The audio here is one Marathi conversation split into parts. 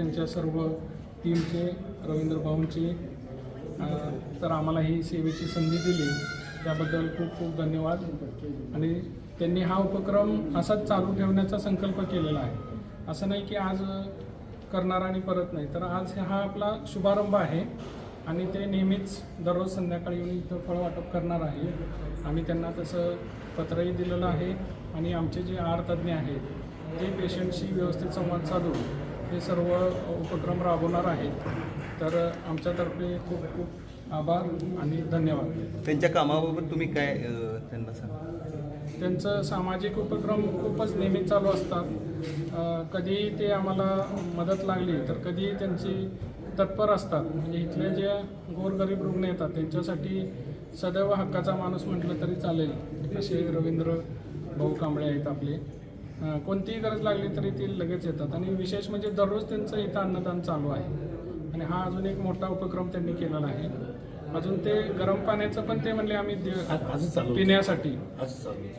त्यांच्या सर्व टीमचे रवींद्र भाऊंचे तर आम्हाला ही सेवेची संधी दिली. त्याबद्दल खूप खूप धन्यवाद. आणि त्यांनी हा उपक्रम असाच चालू ठेवण्याचा संकल्प केलेला आहे. असं नाही की आज करणार आणि परत नाही तर आज हा आपला शुभारंभ आहे. आणि ते नेहमीच दररोज संध्याकाळी येऊन इथं फळ वाटप करणार आहे. आम्ही त्यांना तसं पत्रही दिलेलं आहे. आणि आमचे जे आहार तज्ज्ञ आहेत ते पेशंटशी व्यवस्थित संवाद साधून हे सर्व उपक्रम राबवणार आहेत. तर आमच्यातर्फे खूप खूप आभार आणि धन्यवाद. त्यांच्या कामाबाबत तुम्ही काय त्यांना सांगा. त्यांचं सामाजिक उपक्रम खूपच नेहमी चालू असतात. कधी ते आम्हाला मदत लागली तर कधी त्यांची तत्पर असतात. म्हणजे इथले जे गोरगरीब रुग्ण येतात त्यांच्यासाठी सदैव हक्काचा माणूस म्हटलं तरी चालेल. असे रवींद्र भाऊ कांबळे आहेत आपले. कोणतीही गरज लागली तरी ते लगेच येतात. आणि विशेष म्हणजे दररोज त्यांचं इथं अन्नदान चालू आहे. आणि हा अजून एक मोठा उपक्रम त्यांनी केलेला आहे. अजून ते गरम पाण्याचं पण ते म्हणले आम्ही. पिण्यासाठी.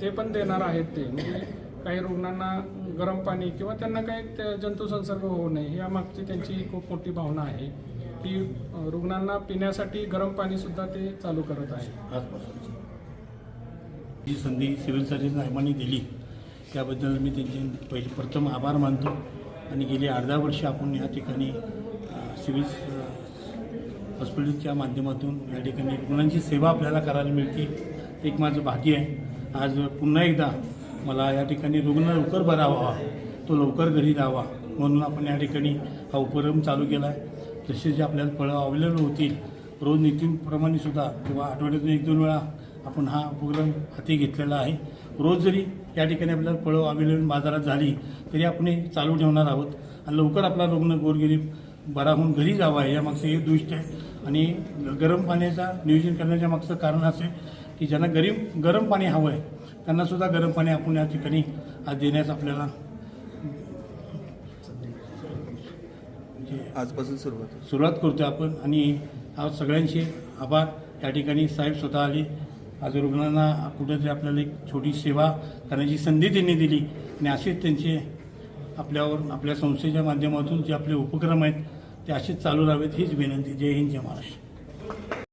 ते पण देणार आहेत ते. म्हणजे काही रुग्णांना गरम पाणी किंवा त्यांना काही ते जंतू संसर्ग होऊ नये या मागची त्यांची खूप मोठी भावना आहे. की रुग्णांना पिण्यासाठी गरम पाणी सुद्धा ते चालू करत आहे. ही संधी सिव्हिल सर्जन साहेबांनी दिली त्याबद्दल मी त्यांचे पहिले प्रथम आभार मानतो. आणि गेली अर्धा वर्ष आपण या ठिकाणी सिव्हिल हॉस्पिटलच्या माध्यमातून या ठिकाणी रुग्णांची सेवा आपल्याला करायला मिळते. एक माझं भाग्य आहे. आज पुन्हा एकदा मला या ठिकाणी रुग्ण लवकर बरा व्हावा. तो लवकर घरी जावा. म्हणून आपण या ठिकाणी हा उपक्रम चालू केला आहे. तसे जे आपल्याला फळं अवेलेबल होतील रोज नितींप्रमाणेसुद्धा किंवा आठवड्यातून एक दोन वेळा आपण हा उपक्रम हाती घेतलेला आहे. रोज जरी या ठिकाणी आपल्याला फळं अवेलेबल बाजारात झाली तरी आपण हे चालू ठेवणार आहोत. आणि लवकर आपला रुग्ण गोरगरीब बरा होऊन घरी जावा या मागचं हे दृष्ट आहे. आणि गरम पाण्याचा नियोजन करण्याच्या मागचं कारण असं आहे की ज्यांना गरीब गरम पाणी हवं आहे त्यांना सुद्धा गरम पाणी आपण या ठिकाणी आज देण्यास आपल्याला आजपासून सुरुवात सुरुवात करतो आपण. आणि आज सगळ्यांचे आभार. या ठिकाणी साहेब स्वतः आले. आज रुग्णांना कुठेतरी आपल्याला एक छोटी सेवा करण्याची संधी त्यांनी दिली. आणि असेच त्यांचे आपल्यावर आपल्या संस्थेच्या माध्यमातून जे आपले उपक्रम आहेत ते असेच चालू राहावेत हीच विनंती. जय हिंद जय महाराष्ट्र.